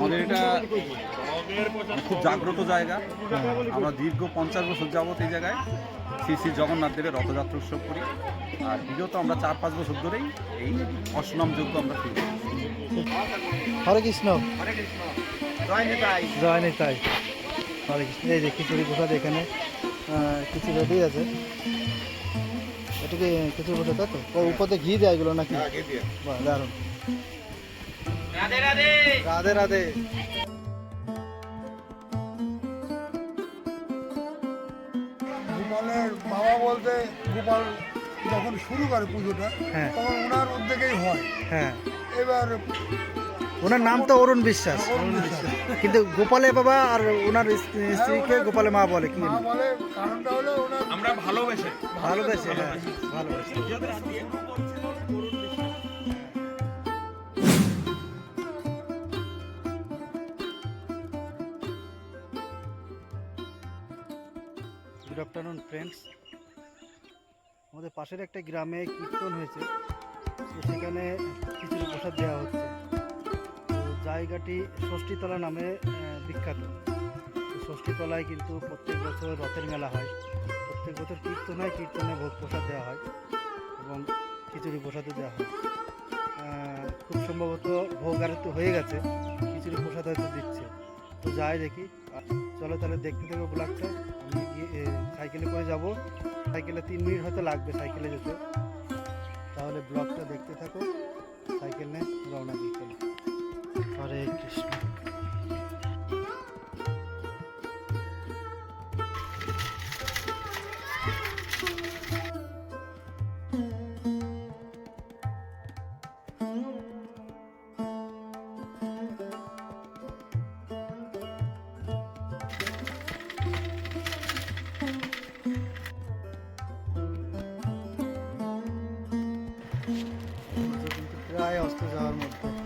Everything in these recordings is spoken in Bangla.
আমাদের এটা খুব জাগ্রত জায়গা। আমরা দীর্ঘ পঞ্চাশ বছর যাবত এই জায়গায় শ্রী শ্রী জগন্নাথ দেবের রথযাত্রা উৎসব করি। আর বিগত আমরা চার পাঁচ বছর ধরেই এই অষ্টনাম যজ্ঞ আমরা শুরু করি। হরে কৃষ্ণ। জয় নিতাই। জয় নিতাই। হরে কৃষ্ণ। এই যে খিচুড়ি প্রসাদ এখানে কিছু রেডি আছে। এটাকে খিচুড়ি প্রসাদ তাই তো? উপরে ঘি দেয় এগুলো নাকি? দারুণ। রাধে রাধে। রাধে রাধে। গোপালের বাবা বলতে গোপাল যখন শুরু করে পুজোটা হ্যাঁ। তখন ওনার উদ্যোগেই হয়। হ্যাঁ। এবার ওনার নাম তো অরুণ বিশ্বাস। কিন্তু গোপালে বাবা আর ওনার স্ত্রীকে গোপালে মা বলে কি কারণটা হলো আমরা ভালোবেসে। ভালোবেসে হ্যাঁ ভালোবেসে। গুড আফটারনুন ফ্রেন্ডস আমাদের পাশের একটা গ্রামে কীর্তন হয়েছে। সেখানে খিচুড়ি প্রসাদ দেওয়া হচ্ছে। জায়গাটি ষষ্ঠীতলা নামে বিখ্যাত। ষষ্ঠীতলায় কিন্তু প্রত্যেক বছর রথের মেলা হয়। প্রত্যেক বছর কীর্তন হয়, কীর্তনে ভোগ প্রসাদ দেওয়া হয় এবং খিচুড়ি প্রসাদও দেওয়া হয়। খুব সম্ভবত ভোগ আর তো হয়ে গেছে। খিচুড়ি প্রসাদ হয়তো দিচ্ছে। তো যাই দেখি। চলো তাহলে দেখতে দেবো ব্লগটা। আমি গিয়ে সাইকেলে করে যাব। সাইকেলে তিন মিনিট হয়তো লাগবে সাইকেলে যেতে। তাহলে ব্লগটা দেখতে থাকো। সাইকেল নিয়ে রওনা দিয়ে হরে কৃষ্ণ। অস্ত যাওয়ার মধ্যে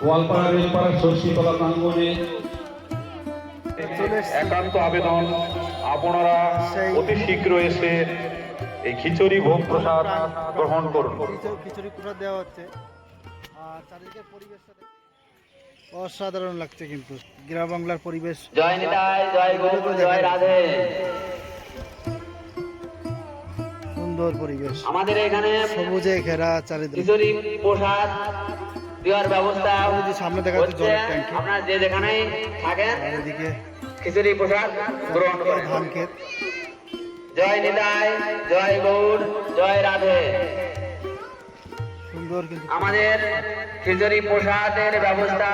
গোয়ালপাড়া রেলপাড়া ষষ্ঠীতলা প্রাঙ্গণে একান্ত আবেদন। আপনারা সেই- অতি শীঘ্র এসে এই খিচুড়ি ভোগ প্রসাদ গ্রহণ করুন। খিচুড়ি- প্রসাদ দেওয়া হচ্ছে। আর চারিদিকের পরিবেশটা অসাধারণ লাগছে কিন্তু। গ্রাম বাংলার পরিবেশ। জয় নিতাই জয় গুরু জয় রাধে। সুন্দর পরিবেশ। আমাদের এখানে সবুজে ঘেরা চারিদিকে। খিচুড়ি প্রসাদ দেওয়ার ব্যবস্থা সামনে দেখা যাচ্ছে জলের ট্যাঙ্কি। আপনার যে যেখানেই থাকেন এদিকে খিচুড়ি প্রসাদ গ্রহণ করেন ধান ক্ষেত জয় নিতাই জয় গৌর জয় রাধে। সুন্দর কিন্তু আমাদের খিচুড়ি প্রসাদের ব্যবস্থা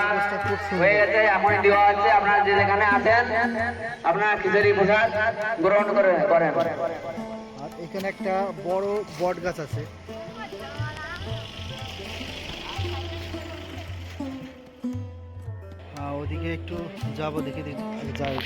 হয়ে গেছে এখন দেওয়া হচ্ছে। আপনারা যে যেখানে আছেন আপনার খিচুড়ি প্রসাদ গ্রহণ করে করেন। আর এখানে একটা বড় বট গাছ আছে। ওদিকে একটু যাব, দেখে যাই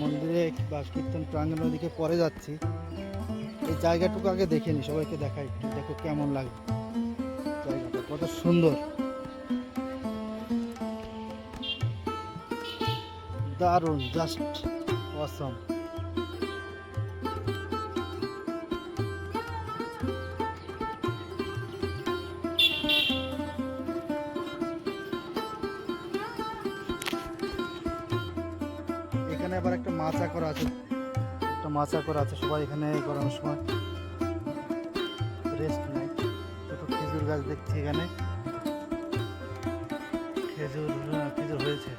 মন্দিরে বা কীর্তন প্রাঙ্গণের দিকে পরে যাচ্ছি। এই জায়গাটুকু আগে দেখে নি, সবাইকে দেখাই একটু, দেখো কেমন লাগে। জায়গাটা কত সুন্দর। দারুণ, জাস্ট অসম এখানে আবার একটা মাচা করা আছে। একটা মাচা করা আছে, সবাই এখানে গরমের সময় রেস্ট নেয়। দুটো খেজুর গাছ দেখছি এখানে। খেজুর খেজুর হয়েছে।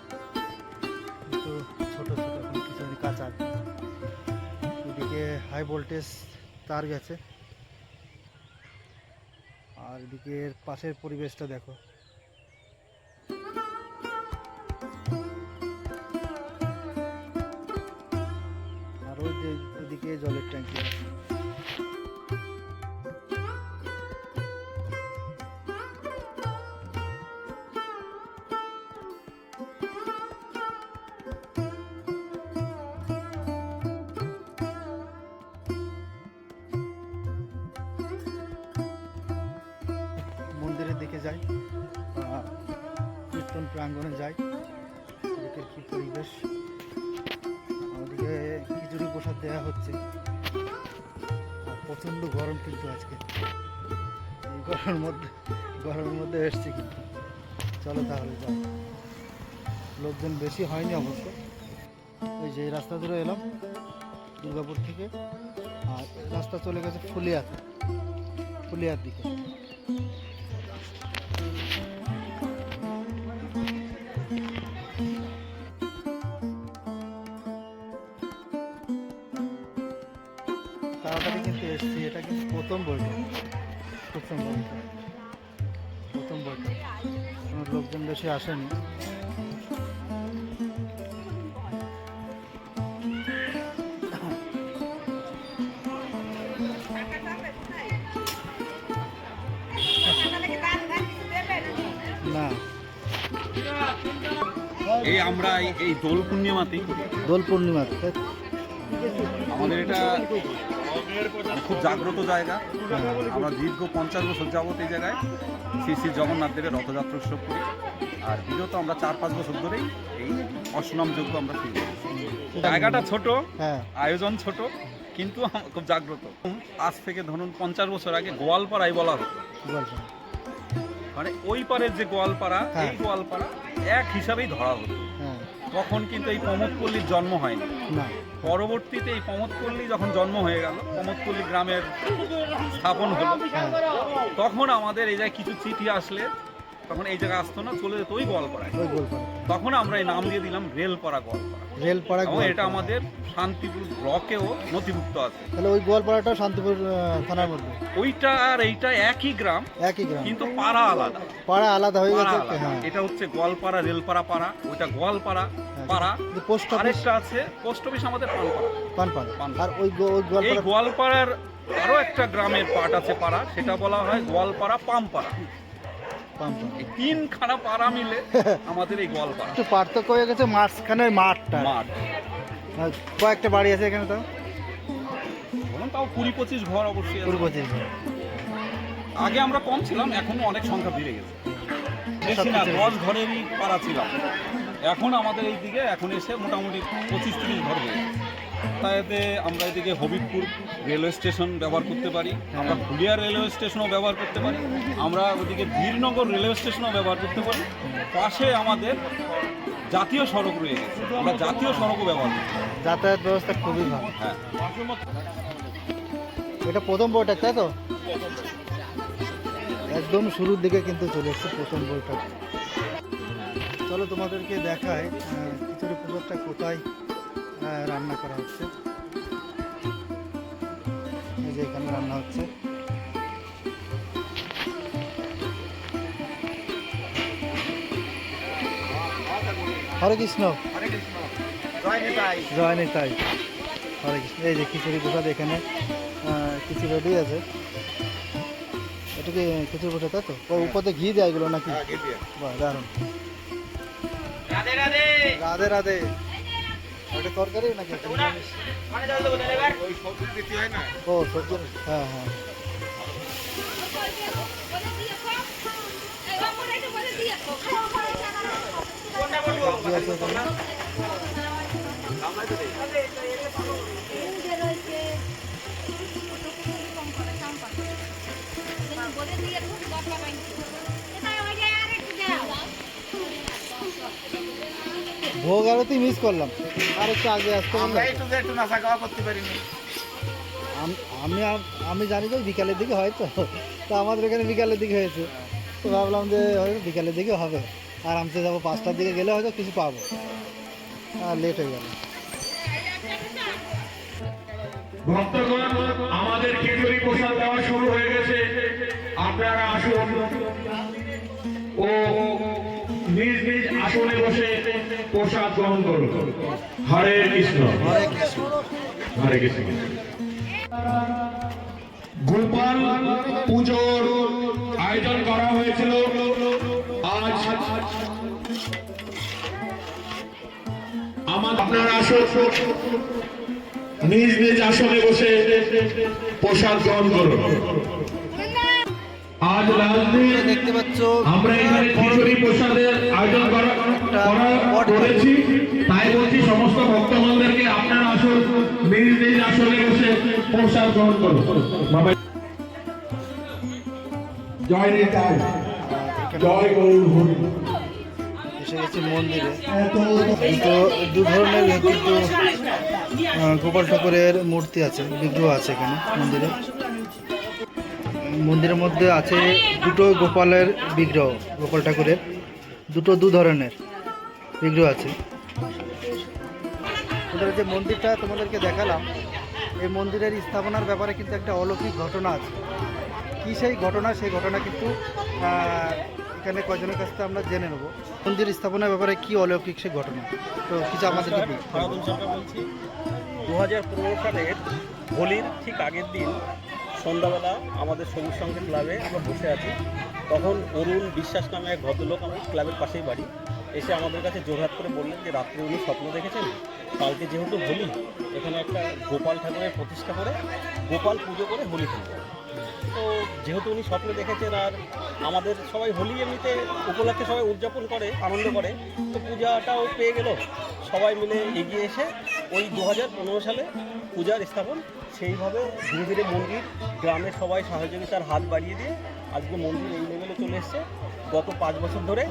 কিন্তু ছোট ছোট এখন কাঁচা এদিকে হাই ভোল্টেজ তার গেছে। আর এদিকে পাশের পরিবেশটা দেখো। প্রাঙ্গণে যাই। এদিকের কী পরিবেশ? ওদিকে খিচুড়ি প্রসাদ দেওয়া হচ্ছে। আর প্রচণ্ড গরম কিন্তু আজকে। গরমের মধ্যে গরমের মধ্যে এসছি কিন্তু। চলো তাহলে যাই। লোকজন বেশি হয়নি অবশ্য। ওই যে রাস্তা ধরে এলাম, দুর্গাপুর থেকে। আর রাস্তা চলে গেছে ফুলিয়াতে। ফুলিয়ার দিকে। এটা কিন্তু প্রথম বইটা খুব সম্ভবত প্রথম বইটা কোনো লোকজন বেশি আসেনি। না। এই আমরা এই- দোল পূর্ণিমাতেই দোল পূর্ণিমা তাই তো? আমাদের এটা খুব জাগ্রত জায়গা। আমরা দীর্ঘ পঞ্চাশ বছর যাবত এই জায়গায় শ্রী শ্রী জগন্নাথ দেবের রথযাত্রা উৎসব করি। আর বিগত আমরা চার পাঁচ বছর ধরেই এই অসনাম যোগ্য আমরা শুরু করেছি। জায়গাটা ছোট হ্যাঁ। আয়োজন ছোট কিন্তু খুব জাগ্রত। আজ থেকে ধরুন পঞ্চাশ বছর আগে গোয়ালপাড়াই বলা হতো। মানে ওই পারের যে গোয়ালপাড়া হ্যাঁ। এই গোয়ালপাড়া এক হিসাবেই ধরা হতো। তখন কিন্তু এই প্রমোদপল্লীর জন্ম হয়নি। পরবর্তীতে এই প্রমোদপল্লী যখন জন্ম হয়ে গেল প্রমোদপল্লী গ্রামের স্থাপন হলো হ্যাঁ। তখন আমাদের এই যায় কিছু চিঠি আসলে তখন এই জায়গায় আসতো না চলে যেত ওই গোয়ালপাড়ায়। ওই তখন আমরা এই নাম দিয়ে দিলাম রেলপাড়া গোয়ালপাড়া। রেলপাড়া এবং এটা আমাদের শান্তিপুর ব্লকেও নথিভুক্ত আছে। তাহলে ওই গোয়ালপাড়াটাও শান্তিপুর থানার মধ্যে? ওইটা আর এইটা একই গ্রাম একই গ্রাম। কিন্তু পাড়া আলাদা। পাড়া আলাদা হয়ে গেছে? হ্যাঁ। এটা হচ্ছে গোয়ালপাড়া রেলপাড়া পাড়া ওইটা গোয়ালপাড়া পাড়া। পোস্ট আরেকটা আছে পোস্ট অফিস আমাদের পানপাড়া। পানপাড়া। আর ওই এই গোয়ালপাড়ার আরও একটা গ্রামের পার্ট আছে পাড়া সেটা বলা হয় গোয়ালপাড়া পামপাড়া। এই তিনখানা পাড়া মিলে আমাদের এই গোয়ালপাড়া একটু পার্থক্য হয়ে গেছে মাঝখানের মাঠটা। মাঠ। কয়েকটা বাড়ি আছে এখানে তো। বলুন তাও কুড়ি পঁচিশ ঘর অবশ্যই আছে। পূর্ব পশ্চিম আগে আমরা কম ছিলাম এখনও অনেক সংখ্যা বেড়ে গেছে। বেশি না দশ ঘরেরই পাড়া ছিলাম। এখন আমাদের এই দিকে এখন এসে মোটামুটি পঁচিশ তিরিশ ঘর হয়ে গেছে। এতে আমরা এদিকে হবিবপুর রেলওয়ে স্টেশন ব্যবহার করতে পারি আমরা ফুলিয়া রেলওয়ে স্টেশনও ব্যবহার করতে পারি আমরা ওদিকে বীরনগর রেলওয়ে স্টেশনও ব্যবহার করতে পারি পাশে আমাদের জাতীয় সড়ক রয়ে গেছে আমরা জাতীয় সড়কও ব্যবহার করি যাতায়াত ব্যবস্থা খুবই ভালো। হ্যাঁ। এটা প্রথম বইটা তাই তো? একদম শুরুর দিকে কিন্তু চলে এসছে প্রথম বইটা। চলো তোমাদেরকে দেখায় খিচুড়ি প্রসাদটা কোথায়? রান্না করা হচ্ছে। এই যে এখানে রান্না হচ্ছে। হরে কৃষ্ণ। জয় নিতাই। হরে কৃষ্ণ। এই যে খিচুড়ি প্রসাদ এখানে কিছু রেডি আছে। এটা কি খিচুড়ি প্রসাদ তাই তো? উপরে ঘি দেয় এগুলো নাকি? বাহ দারুণ। রাধে রাধে। রাধে রাধে। ওটা তরকারি নাকি নিরামিষ? ও সবজি হ্যাঁ হ্যাঁ। সবজি আছে এখানে ভোগ আরতি মিস করলাম। আর একটু আগে আসতে আমরা পারলাম একটু একটু নাচা খাওয়া করতে পারিনি আমি আমি জানি যে বিকালের দিকে হয়তো তো। আমাদের এখানে বিকালের দিকে হয়েছে। তো ভাবলাম যে হয়তো বিকালের দিকে হবে। আরামসে যাব পাঁচটার দিকে গেলে হয়তো কিছু পাবো। আর লেট হয়ে গেল। ভক্তগণ আমাদের খিচুড়ি প্রসাদ দেওয়া শুরু আসনে বসে প্রসাদ গ্রহণ করুন। হরে কৃষ্ণ। হরে কৃষ্ণ। হরে কৃষ্ণ। গোপাল পুজোর আয়োজন করা হয়েছিল আজ। আমার আপনারা আসুন। নিজ নিজ আসনে বসে প্রসাদ গ্রহণ করুন। আজ দেখতে পাচ্ছ আমরা এখানে খিচুড়ি প্রসাদের আয়োজন করা করা করেছি। তাই বলছি সমস্ত ভক্তগণদেরকে আপনারা আসুন নিজ নিজ আসনে বসে প্রসাদ গ্রহণ করুন। বাবা জয় জয় গৌর হরি এসে গেছি মন্দিরে। তো দু ধরনের কিন্তু গোপাল ঠাকুরের মূর্তি আছে বিগ্রহ আছে এখানে মন্দিরে। মন্দিরের মধ্যে আছে দুটো গোপালের বিগ্রহ, গোপাল ঠাকুরের। দুটো দু ধরনের বিগ্রহ আছে। ওদের যে মন্দিরটা তোমাদেরকে দেখালাম, এই মন্দিরের স্থাপনার ব্যাপারে কিন্তু একটা অলৌকিক ঘটনা আছে। কী সেই ঘটনা? সেই ঘটনা কিন্তু এখানে কয়জনের কাছ থেকে আমরা জেনে নেব। মন্দির স্থাপনার ব্যাপারে কি অলৌকিক সেই ঘটনা? তো কিছু বলছি দু হাজার পনেরো সালের হোলির ঠিক আগের দিন সন্ধ্যাবেলা আমাদের সবুজ সংঘের ক্লাবে আমরা বসে আছি। তখন অরুণ বিশ্বাস নামে এক ভদ্রলোক আমার ক্লাবের পাশেই বাড়ি। এসে আমাদের কাছে জোরহাত করে বললেন যে, রাত্রে উনি স্বপ্ন দেখেছেন? কালকে যেহেতু হোলি, এখানে একটা গোপাল ঠাকুরের প্রতিষ্ঠা করে গোপাল পুজো করে হোলি খেলবে তো যেহেতু উনি স্বপ্নে দেখেছেন আর আমাদের সবাই হোলি এমনিতে উপলক্ষে সবাই উদযাপন করে, আনন্দ করে, তো পূজাটাও পেয়ে গেল। সবাই মিলে এগিয়ে এসে ওই দু হাজার পনেরো সালে পূজার স্থাপন, সেইভাবে ধীরে ধীরে মন্দির, গ্রামের সবাই সহযোগিতার হাত বাড়িয়ে দিয়ে আজকে মন্দির এই লেভেলে চলে এসছে। গত পাঁচ বছর ধরে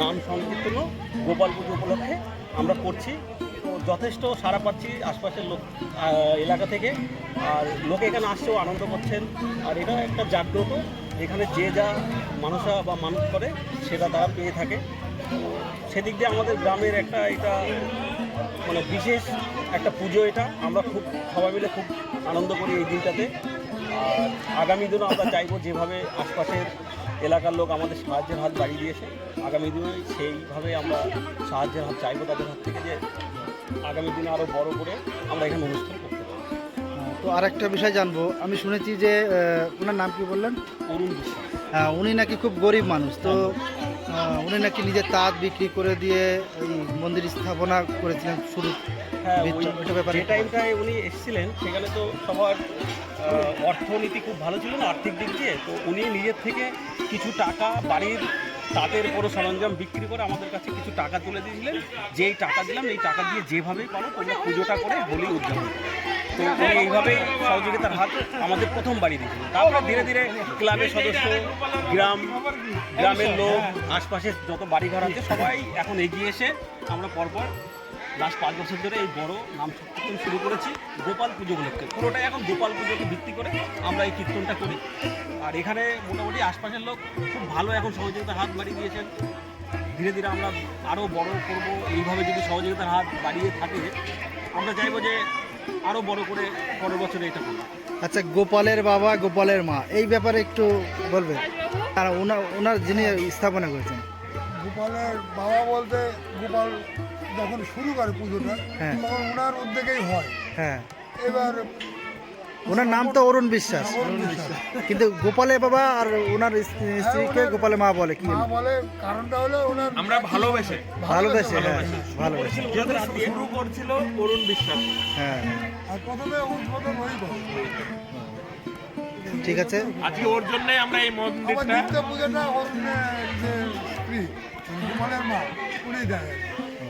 নাম সংকীর্তনও গোপাল পুজো উপলক্ষে আমরা করছি। যথেষ্ট সারা পাচ্ছি আশপাশের লোক এলাকা থেকে। আর লোকে এখানে আসছেও আনন্দ করছেন। আর এটা একটা জাগ্রত, এখানে যে যা মানুষা বা মানুষ করে, সেটা তারা পেয়ে থাকে। সেদিক দিয়ে আমাদের গ্রামের একটা এটা মানে বিশেষ একটা পুজো এটা। আমরা খুব, সবাই মিলে খুব আনন্দ করি এই দিনটাতে। আর আগামী দিনও আমরা চাইব যেভাবে আশপাশের এলাকার লোক আমাদের সাহায্যের হাত বাড়িয়ে দিয়েছে, আগামী দিনে সেইভাবে আমরা সাহায্যের হাত চাইব তাদের হাত থেকে যে আগামী দিনে আরও বড় করে আমরা এখানে অনুষ্ঠান করতে পারি তো আরেকটা বিষয় জানব। আমি শুনেছি যে ওনার নাম কি বললেন? অরুণ বিশ্বাস। আহ, উনি নাকি খুব গরিব মানুষ। তো উনি নাকি নিজের তাঁত বিক্রি করে দিয়ে এই মন্দির স্থাপনা করেছিলেন শুরু হ্যাঁ যে টাইমটায় উনি এসেছিলেন সেখানে তো সবার অর্থনীতি খুব ভালো ছিল না আর্থিক দিক দিয়ে। তো উনি নিজের থেকে কিছু টাকা বাড়ির তাঁতের পুরো সরঞ্জাম বিক্রি করে আমাদের কাছে কিছু টাকা তুলে দিয়েছিলেন যেই টাকা দিলাম, এই টাকা দিয়ে যেভাবে পারো তোমরা পুজোটা করে হোলি উদযাপন। তো এইভাবে সহযোগিতার হাত আমাদের প্রথম বাড়ি দিয়েছিল তারপরে ধীরে ধীরে ক্লাবের সদস্য, গ্রাম, গ্রামের লোক, আশপাশের যত বাড়িঘর আছে, সবাই এখন এগিয়ে এসে আমরা পরপর লাস্ট পাঁচ বছর ধরে এই বড় নাম কীর্তন শুরু করেছি গোপাল পুজো উপলক্ষে। পুরোটাই এখন গোপাল পুজোকে ভিত্তি করে আমরা এই কীর্তনটা করি। আর এখানে মোটামুটি আশপাশের লোক খুব ভালো এখন সহযোগিতার হাত বাড়িয়ে দিয়েছেন। ধীরে ধীরে আমরা আরও বড় করব এইভাবে যদি সহযোগিতার হাত বাড়িয়ে থাকে আমরা চাইব যে আরও বড় করে পরের বছরে এটা করব। আচ্ছা গোপালের বাবা গোপালের মা এই ব্যাপারে একটু বলবে আর ওনার ওনার যিনি স্থাপনা করেছেন। গোপালের বাবা বলতে গোপাল যখন শুরু করে পুজোটা হ্যাঁ। তখন ওনার উদ্যোগেই হয়। হ্যাঁ। এবার ওনার নাম তো অরুণ বিশ্বাস। কিন্তু গোপালে বাবা আর ওনার স্ত্রীকে গোপালে মা বলে কি মা বলে? কারণটা হলো ওনার আমরা ভালোবেসে। ভালোবেসে হ্যাঁ ভালোবেসে। শুরু করছিল অরুণ বিশ্বাস। হ্যাঁ। আর প্রথমে উদ্বোধন হয়ে ঠিক আছে। আজকে ওর জন্য আমরা এই মন্দিরটা পুজোটা অরুণের যে স্ত্রী মানে গোপালের মা উনি দেয়।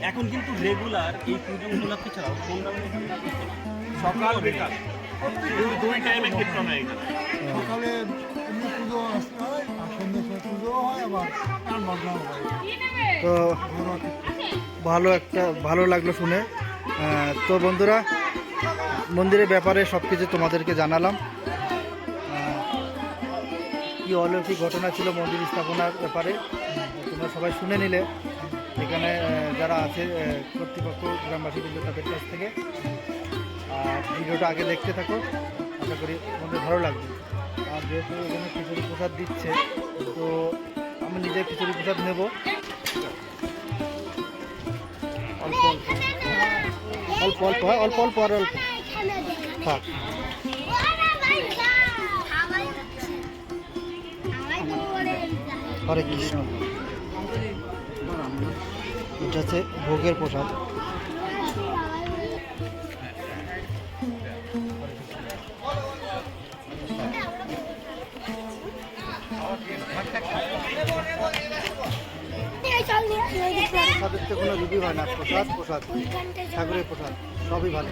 এখন কিন্তু রেগুলার এই পুজো উপলক্ষে ছাড়াও সন্ধ্যাবেলা সকাল বিকাল। দুই টাইমে কীর্তন হয় এখানে। সকালে পুজো আসতে হয় আর সন্ধ্যে সময় হয় আবার গান বাজনাও হয়। তো ভালো একটা ভালো লাগল শুনে। তো বন্ধুরা মন্দিরের ব্যাপারে সব কিছু তোমাদেরকে জানালাম। কি অলৌকিক ঘটনা ছিল মন্দির স্থাপনার ব্যাপারে তোমরা সবাই শুনে নিলে। এখানে যারা আছে কর্তৃপক্ষ, গ্রামবাসী কিন্তু তাদের কাছ থেকে আর ভিডিওটা আগে দেখতে থাকো। আশা করি তোমাদের ভালো লাগবে। আর যেহেতু এখানে খিচুড়ি প্রসাদ দিচ্ছে, তো আমি নিজে খিচুড়ি প্রসাদ নেব। অল্প অল্প। অল্প অল্প, হয়, অল্প অল্প, আর অল্প। থাক। হরে কৃষ্ণ। এটা ভোগের প্রসাদ। কোনো রিভিউ হয় না, প্রসাদ প্রসাদ, ঠাকুরের প্রসাদ, সবই ভালো।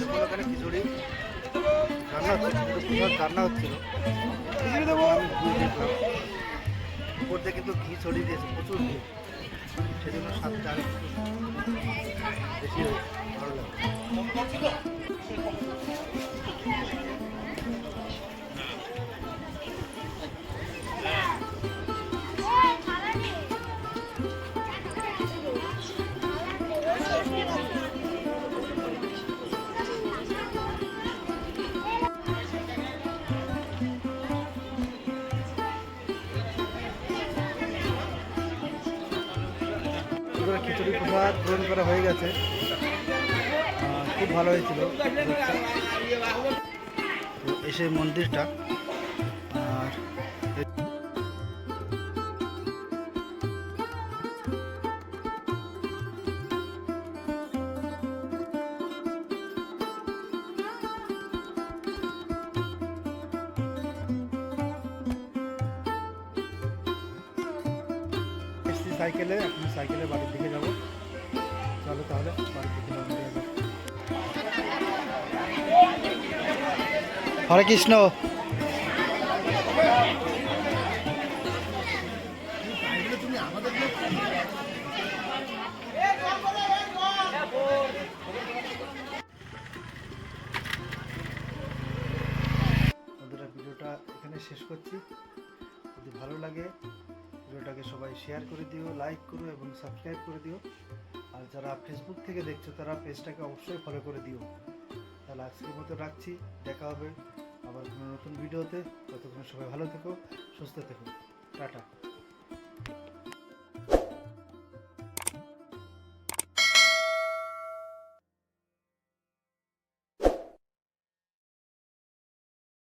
তো ওখানে খিচুড়ি রান্না হচ্ছে কিন্তু রান্না হচ্ছিল। দিয়ে উপর থেকে কিন্তু ঘি ছড়িয়ে দিয়েছে, প্রচুর সেজন্য স্বাদটা আরও বেশি ভালো লাগে করা হয়ে গেছে। খুব ভালো হয়েছিল। এসে মন্দিরটা, আর সাইকেলে, এখন সাইকেলে বাড়ির দিকে যাব। তাহলে। হরে কৃষ্ণ। ভিডিওটা এখানে শেষ করছি। যদি ভালো লাগে ভিডিওটাকে সবাই শেয়ার করে দিও লাইক করো এবং সাবস্ক্রাইব করে দিও। আর যারা ফেসবুক থেকে দেখছ, তারা পেজটাকে অবশ্যই ফলো করে দিও। তাহলে আজকের মতো রাখছি, দেখা হবে আবার কোনো নতুন ভিডিওতে ততক্ষণ সবাই ভালো থেকো, সুস্থ থেকো। টাটা।